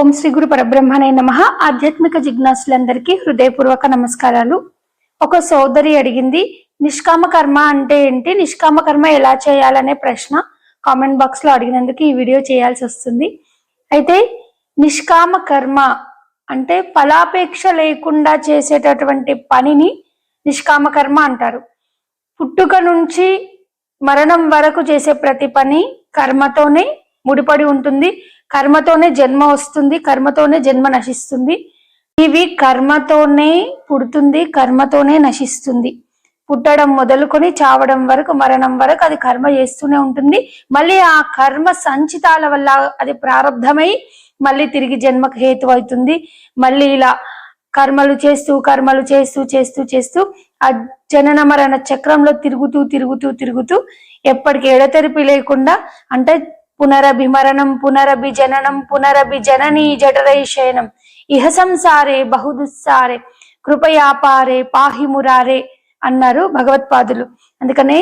ఓం శ్రీ గురు పరబ్రహ్మనే నమ. ఆధ్యాత్మిక జిజ్ఞాసులందరికీ హృదయపూర్వక నమస్కారాలు. ఒక సోదరి అడిగింది నిష్కామ కర్మ అంటే ఏంటి? నిష్కామ కర్మ ఎలా చేయాలనే ప్రశ్న కామెంట్ బాక్స్లో అడిగినందుకు ఈ వీడియో చేయాల్సి వస్తుంది. అయితే నిష్కామ కర్మ అంటే ఫలాపేక్ష లేకుండా చేసేటటువంటి పనిని నిష్కామ కర్మ అంటారు. పుట్టుక నుంచి మరణం వరకు చేసే ప్రతి పని కర్మతోనే ముడిపడి ఉంటుంది. కర్మతోనే జన్మ వస్తుంది. కర్మతోనే జన్మ నశిస్తుంది. ఇవి కర్మతోనే పుడుతుంది. కర్మతోనే నశిస్తుంది. పుట్టడం మొదలుకొని చావడం వరకు మరణం వరకు అది కర్మ చేస్తూనే ఉంటుంది. మళ్ళీ ఆ కర్మ సంచితాల వల్ల అది ప్రారంధమై మళ్ళీ తిరిగి జన్మకు హేతు అవుతుంది. మళ్ళీ ఇలా కర్మలు చేస్తూ కర్మలు చేస్తూ చేస్తూ చేస్తూ ఆ జనన మరణ చక్రంలో తిరుగుతూ తిరుగుతూ తిరుగుతూ ఎప్పటికీ ఎడతెరిపి లేకుండా అంటే పునరభిమరణం పునరభిజననం పునరభిజనని జఠరైశయనం ఇహ సంసారే బహుదుస్సారే కృపయాపారే పాహి మురారే అన్నారు భగవత్పాదులు. అందుకనే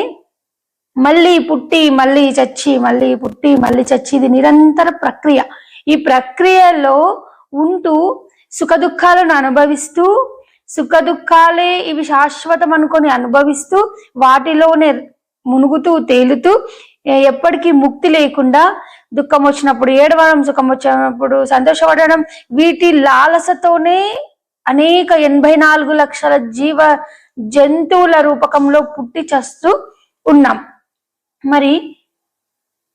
మళ్ళీ పుట్టి మళ్ళీ చచ్చి మళ్ళీ పుట్టి మళ్ళీ చచ్చి ఇది నిరంతర ప్రక్రియ. ఈ ప్రక్రియలో ఉంటూ సుఖ దుఃఖాలను అనుభవిస్తూ సుఖ దుఃఖాలే ఇవి శాశ్వతం అనుకొని అనుభవిస్తూ వాటిలోనే మునుగుతూ తేలుతూ ఎప్పటికీ ముక్తి లేకుండా దుఃఖం వచ్చినప్పుడు ఏడవడం సుఖం వచ్చినప్పుడు సంతోషపడడం వీటి లాలసతోనే అనేక ఎనభై నాలుగు లక్షల జీవ జంతువుల రూపకంలో పుట్టి చస్తూ ఉన్నాం. మరి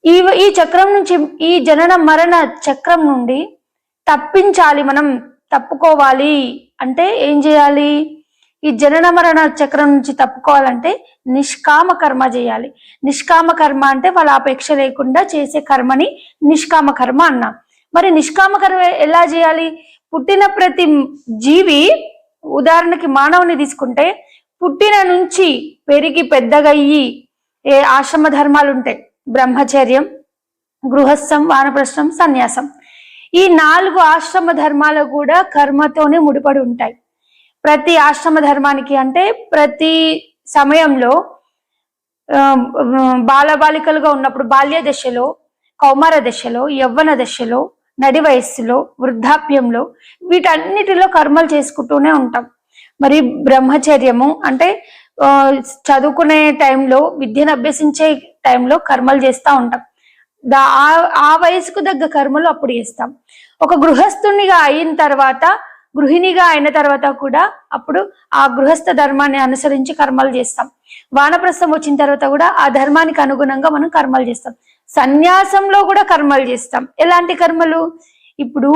ఈ ఈ చక్రం నుంచి ఈ జనన మరణ చక్రం నుండి తప్పించాలి మనం తప్పుకోవాలి అంటే ఏం చేయాలి? ఈ జనన మరణ చక్రం నుంచి తప్పుకోవాలంటే నిష్కామ కర్మ చేయాలి. నిష్కామ కర్మ అంటే వాళ్ళ అపేక్ష లేకుండా చేసే కర్మని నిష్కామ కర్మ అన్నాం. మరి నిష్కామ కర్మ ఎలా చేయాలి? పుట్టిన ప్రతి జీవి ఉదాహరణకి మానవుని తీసుకుంటే పుట్టిన నుంచి పెరిగి పెద్దగయ్యి ఏ ఆశ్రమ ధర్మాలు ఉంటాయి. బ్రహ్మచర్యం గృహస్థం వానప్రస్థం సన్యాసం. ఈ నాలుగు ఆశ్రమ ధర్మాలు కూడా కర్మతోనే ముడిపడి ఉంటాయి. ప్రతి ఆశ్రమ ధర్మానికి అంటే ప్రతి సమయంలో బాలబాలికలుగా ఉన్నప్పుడు బాల్య దశలో కౌమార దశలో యవ్వన దశలో నడి వయస్సులో వృద్ధాప్యంలో వీటన్నిటిలో కర్మలు చేసుకుంటూనే ఉంటాం. మరి బ్రహ్మచర్యము అంటే చదువుకునే టైంలో విద్యను అభ్యసించే టైంలో కర్మలు చేస్తూ ఉంటాం. దా ఆ- ఆ వయసుకు తగ్గ కర్మలు అప్పుడు చేస్తాం. ఒక గృహస్థునిగా అయిన తర్వాత గృహిణిగా అయిన తర్వాత కూడా అప్పుడు ఆ గృహస్థ ధర్మాన్ని అనుసరించి కర్మలు చేస్తాం. వానప్రస్థం వచ్చిన తర్వాత కూడా ఆ ధర్మానికి అనుగుణంగా మనం కర్మలు చేస్తాం. సన్యాసంలో కూడా కర్మలు చేస్తాం. ఎలాంటి కర్మలు? ఇప్పుడు